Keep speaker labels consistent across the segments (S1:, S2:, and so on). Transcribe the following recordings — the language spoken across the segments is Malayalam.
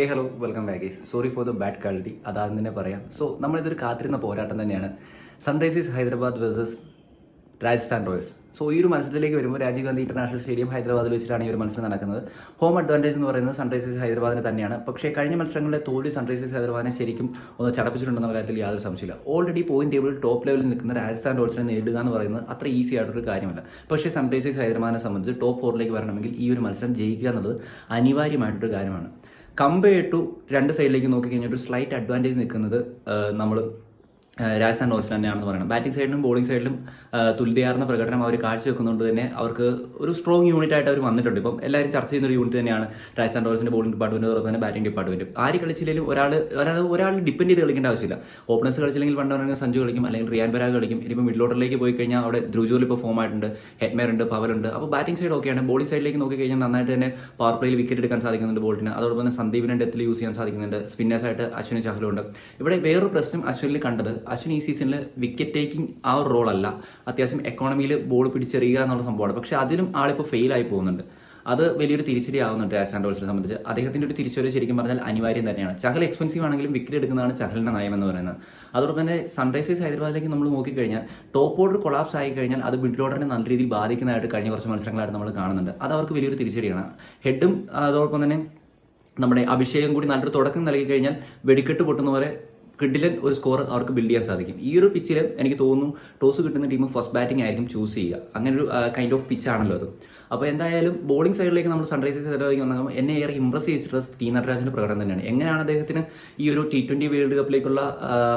S1: Hey hello welcome back is sorry for the bad quality അതാദ്യം തന്നെ പറയാം. സോ നമ്മളിതൊരു കാത്തിരുന്ന പോരാട്ടം തന്നെയാണ്. Sunrisers Hyderabad versus Rajasthan Royals so ഈ ഒരു മത്സരത്തിലേക്ക് വരുമ്പോൾ രാജീവ് ഗാന്ധി ഇന്റർനാഷണൽ സ്റ്റേഡിയം ഹൈദരാബാദിൽ വെച്ചിട്ടാണ് ഈ ഒരു മത്സരം നടക്കുന്നത്. ഹോം അഡ്വാന്റേജ് എന്ന് പറയുന്നത് സൺറൈസേഴ്സ് ഹൈദരാബാദിന് തന്നെയാണ്. പക്ഷേ കഴിഞ്ഞ മത്സരങ്ങളിലെ തോൽവി സൺറൈസേഴ്സ് ഹൈദരാബാദിനെ ശരിക്കും ഒന്ന് ചടപ്പിച്ചിട്ടുണ്ടെന്ന കാര്യത്തിൽ യാതൊരു സംശയമില്ല ഓൾറെഡി പോയിന്റ് ടേബിളിൽ ടോപ്പ് ലെവലിൽ നിൽക്കുന്ന രാജസ്ഥാൻ റോയൽസിനെ നേരിടുക എന്ന് പറയുന്നത് അത്ര ഈസി ആയിട്ടൊരു കാര്യമല്ല. പക്ഷേ സൺറൈസേഴ്സ് ഹൈദരാബാദിനെ സംബന്ധിച്ച് ടോപ്പ് ഫോറിലേക്ക് വരണമെങ്കിൽ ഈ ഒരു മത്സരം ജയിക്കുക എന്നുള്ളത് അനിവാര്യമായിട്ടൊരു കാര്യമാണ്. കമ്പയർ ടു രണ്ട് സൈഡിലേക്ക് നോക്കിക്കഴിഞ്ഞാൽ ഒരു സ്ലൈറ്റ് അഡ്വാന്റേജ് നിൽക്കുന്നത് നമ്മൾ രാജസ്ഥാൻ റോയൽസ് തന്നെയാണെന്ന് പറയണം. ബാറ്റിംഗ് സൈഡിലും ബോളിംഗ് സൈഡിലും തുല്യയാർന്ന പ്രകടനം അവർ കാഴ്ചവെക്കുന്നതുകൊണ്ട് തന്നെ അവർക്ക് ഒരു സ്ട്രോങ് യൂണിറ്റ് ആയിട്ട് അവർ വന്നിട്ടുണ്ട്. ഇപ്പം എല്ലാവരും ചർച്ച ചെയ്യുന്ന ഒരു യൂണിറ്റ് തന്നെയാണ് രാജസ്ഥാൻ റോയൽസിന്റെ ബോളിംഗ് ഡിപ്പാർട്ട്മെന്റ് അതുപോലെ തന്നെ ബാറ്റിംഗ് ഡിപ്പാർട്ട്മെന്റ് ആര് കളിച്ചില്ലെങ്കിലും ഒരാൾ ഒരാൾ ഒരാൾ ഡിപ്പെൻഡ് ചെയ്ത് കളിക്കേണ്ട ആവശ്യമില്ല. ഓപ്പണേഴ്സ് കളിച്ചില്ലെങ്കിൽ പണ്ട് സഞ്ജു കളിക്കും അല്ലെങ്കിൽ റിയാൻ പരാഗ് കളിക്കും. ഇനിയിപ്പോൾ മിഡിൽ ഓർഡറിലേക്ക് പോയി കഴിഞ്ഞാൽ അവിടെ ധ്രുജോൽ ഇപ്പോൾ ഫോം ആയിട്ടുണ്ട് ഹെഡ്മേർ ഉണ്ട് പവർ ഉണ്ട്. അപ്പോൾ ബാറ്റിംഗ് സൈഡ് ഓക്കെയാണ് ബോളിംഗ് സൈഡിലേക്ക് നോക്കി കഴിഞ്ഞാൽ നന്നായിട്ട് തന്നെ പവർ പ്ലേയിൽ വിക്കറ്റ് എടുക്കാൻ സാധിക്കുന്നുണ്ട് ബോളിന് അതോടൊപ്പം തന്നെ സന്ദീപിനെ ഡെത്തിൽ യൂസ് ചെയ്യാൻ സാധിക്കുന്നുണ്ട്. സ്പിന്നേഴ്സായിട്ട് അശ്വിനി ചഹലുണ്ട് ഇവിടെ വേറൊരു പ്രശ്നം അശ്വിനിൽ കണ്ടത് അശ്വിൻ ഈ സീസണിൽ വിക്കറ്റ് ടേക്കിംഗ് ആ ഒരു റോളല്ല അത്യാവശ്യം എക്കോണമിയിൽ ബോൾ പിടിച്ചെറിയുക എന്നുള്ള സംഭവമാണ്. പക്ഷെ അതിലും ആളിപ്പോൾ ഫെയിൽ ആയി പോകുന്നുണ്ട്. അത് വലിയൊരു തിരിച്ചടി ആവുന്നുണ്ട് രാജസ്ഥാൻ റോയൽസിനെ സംബന്ധിച്ച്. അദ്ദേഹത്തിന്റെ ഒരു തിരിച്ചൊരു ശരിക്കും പറഞ്ഞാൽ അനിവാര്യം തന്നെയാണ്. ചഹൽ എക്സ്പെൻസീവ് ആണെങ്കിലും വിക്കറ്റ് എടുക്കുന്നതാണ് ചഹലിന്റെ നയം എന്ന് പറയുന്നത്. അതോടൊപ്പം തന്നെ സൺറൈസേഴ്സ് ഹൈദരാബാദിലേക്ക് നമ്മൾ നോക്കിക്കഴിഞ്ഞാൽ ടോപ്പ് ഓർഡർ കൊളാപ്സ് ആയി കഴിഞ്ഞാൽ അത് മിഡിൽ ഓർഡറിനെ നല്ല രീതിയിൽ ബാധിക്കുന്നതായിട്ട് കഴിഞ്ഞ കുറച്ച് മത്സരങ്ങളായിട്ട് നമ്മൾ കാണുന്നുണ്ട്. അത് അവർക്ക് വലിയൊരു തിരിച്ചടിയാണ്. ഹെഡും അതോടൊപ്പം തന്നെ നമ്മുടെ അഭിഷേകം കൂടി നല്ലൊരു തുടക്കം നൽകി കഴിഞ്ഞാൽ വെടിക്കെട്ട് പൊട്ടുന്ന പോലെ കിഡിലൻ ഒരു സ്കോർ അവർക്ക് ബിൽഡ് ചെയ്യാൻ സാധിക്കും. ഈ ഒരു പിച്ചിൽ എനിക്ക് തോന്നുന്നു ടോസ് കിട്ടുന്ന ടീം ഫസ്റ്റ് ബാറ്റിംഗ് ആയിരിക്കും ചൂസ് ചെയ്യുക. അങ്ങനെ ഒരു കൈൻഡ് ഓഫ് പിച്ച് ആണല്ലോ അത്. അപ്പോൾ എന്തായാലും ബോളിംഗ് സൈഡിലേക്ക് നമ്മൾ സൺറൈസേഴ്സ് ഹൈദരാബാദിലേക്ക് വന്നാൽ എന്നെ ഏറെ ഇംപ്രസ് ചെയ്തിട്ടുള്ളത് ടി നടരാജിന്റെ പ്രകടനം തന്നെയാണ്. എങ്ങനെയാണ് അദ്ദേഹത്തിന് ഈ ഒരു ടി ട്വന്റി വേൾഡ് കപ്പിലേക്കുള്ള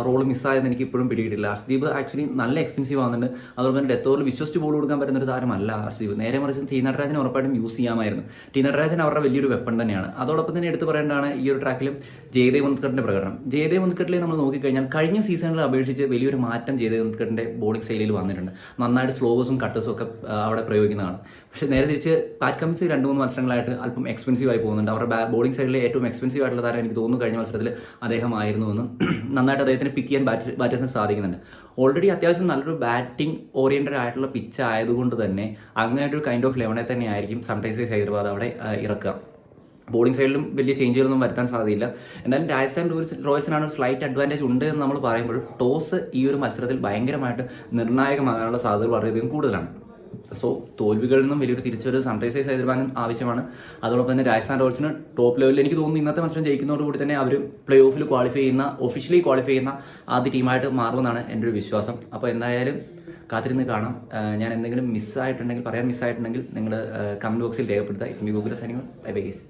S1: റോൾ മിസ്സായെന്ന് എനിക്ക് ഇപ്പോഴും പിടികിട്ടില്ല. ഹർഷദീപ് ആക്ച്വലി നല്ല എക്സ്പെൻസീവ് ആവുന്നുണ്ട്. അതുപോലെ തന്നെ ഡെത്ത് ഓവറിൽ വിശ്വസിച്ച് ബോൾ കൊടുക്കാൻ പറ്റുന്ന ഒരു താരമല്ല ഹർഷദീപ് നേരെ മറിച്ച് ടി നടരാജിനെ ഉറപ്പായിട്ടും യൂസ് ചെയ്യാമായിരുന്നു. ടി നടരാജൻ അവരുടെ വലിയൊരു വെപ്പൺ തന്നെയാണ്. അതോടൊപ്പം തന്നെ എടുത്തു പറയേണ്ടതാണ് ഈ ഒരു ട്രാക്കിലും ജയദേവ് മുൻകട്ടിന്റെ പ്രകടനം. ജയദേവ് മുൻകട്ടിലെ നമ്മൾ നോക്കിക്കഴിഞ്ഞാൽ കഴിഞ്ഞ സീസണിൽ അപേക്ഷിച്ച് വലിയൊരു മാറ്റം ചെയ്ത് ഉൻകട്ടിന്റെ ബോളിംഗ് സ്റ്റൈലിൽ വന്നിട്ടുണ്ട്. നന്നായിട്ട് സ്ലോവേഴ്സും കട്ടേഴ്സും ഒക്കെ അവിടെ പ്രയോഗിക്കുന്നതാണ്. പക്ഷേ നേരെ തിരിച്ച് പാറ്റ് കമ്മിൻസ് രണ്ട് മൂന്ന് മത്സരങ്ങളായിട്ട് അല്പം എക്സ്പെൻസീവ് ആയി പോകുന്നുണ്ട്. അവരുടെ ബോളിംഗ് സൈഡിലെ ഏറ്റവും എക്സ്പെൻസീവ് ആയിട്ടുള്ള താരം എനിക്ക് തോന്നുന്നു കഴിഞ്ഞ മത്സരത്തിൽ അദ്ദേഹം അദ്ദേഹമായിരുന്നുവെന്നും നന്നായിട്ട് അദ്ദേഹത്തിന് പിക്ക് ചെയ്യാൻ ബാറ്റ് ബാറ്റേഴ്സിന് സാധിക്കുന്നുണ്ട്. ഓൾറെഡി അത്യാവശ്യം നല്ലൊരു ബാറ്റിംഗ് ഓറിയന്റഡ് ആയിട്ടുള്ള പിച്ച് ആയതുകൊണ്ട് തന്നെ അങ്ങനെ ഒരു കൈൻഡ് ഓഫ് ലെവനെ തന്നെ ആയിരിക്കും സൺറൈസേഴ്സ് ഹൈദരാബാദ് അവിടെ ഇറക്കുക. ബോളിംഗ് സൈഡിലും വലിയ ചേഞ്ചുകളൊന്നും വരുത്താൻ സാധ്യതയില്ല. എന്നാലും രാജസ്ഥാൻ റോയൽസ് റോയൽസിനാണ് സ്ലൈറ്റ് അഡ്വാന്റേജ് ഉണ്ട് എന്ന് നമ്മൾ പറയുമ്പോഴും ടോസ് ഈ ഒരു മത്സരത്തിൽ ഭയങ്കരമായിട്ട് നിർണായകമാകാനുള്ള സാധ്യത വളരെയധികം കൂടുതലാണ്. സോ തോൽവികളിൽ നിന്നും വലിയൊരു തിരിച്ചുവരവ് സൺറൈസേഴ്സ് ഹൈദരാബാദിനും ആവശ്യമാണ്. അതോടൊപ്പം തന്നെ രാജസ്ഥാൻ റോയൽസിന് ടോപ്പ് ലെവലിൽ എനിക്ക് തോന്നുന്നു ഇന്നത്തെ മത്സരം ജയിക്കുന്നതോടുകൂടി തന്നെ അവർ പ്ലേ ഓഫിൽ ക്വാളിഫൈ ചെയ്യുന്ന ഒഫീഷ്യലി ക്വാളിഫൈ ചെയ്യുന്ന ആദ്യ ടീമായിട്ട് മാറുമെന്നാണ് എന്റെ ഒരു വിശ്വാസം. അപ്പോൾ എന്തായാലും കാത്തിരുന്ന് കാണാം. ഞാൻ എന്തെങ്കിലും മിസ്സായിട്ടുണ്ടെങ്കിൽ പറയാൻ മിസ്സായിട്ടുണ്ടെങ്കിൽ നിങ്ങൾ കമന്റ് ബോക്സിൽ രേഖപ്പെടുത്തുക. It's me Google signing bye bye guys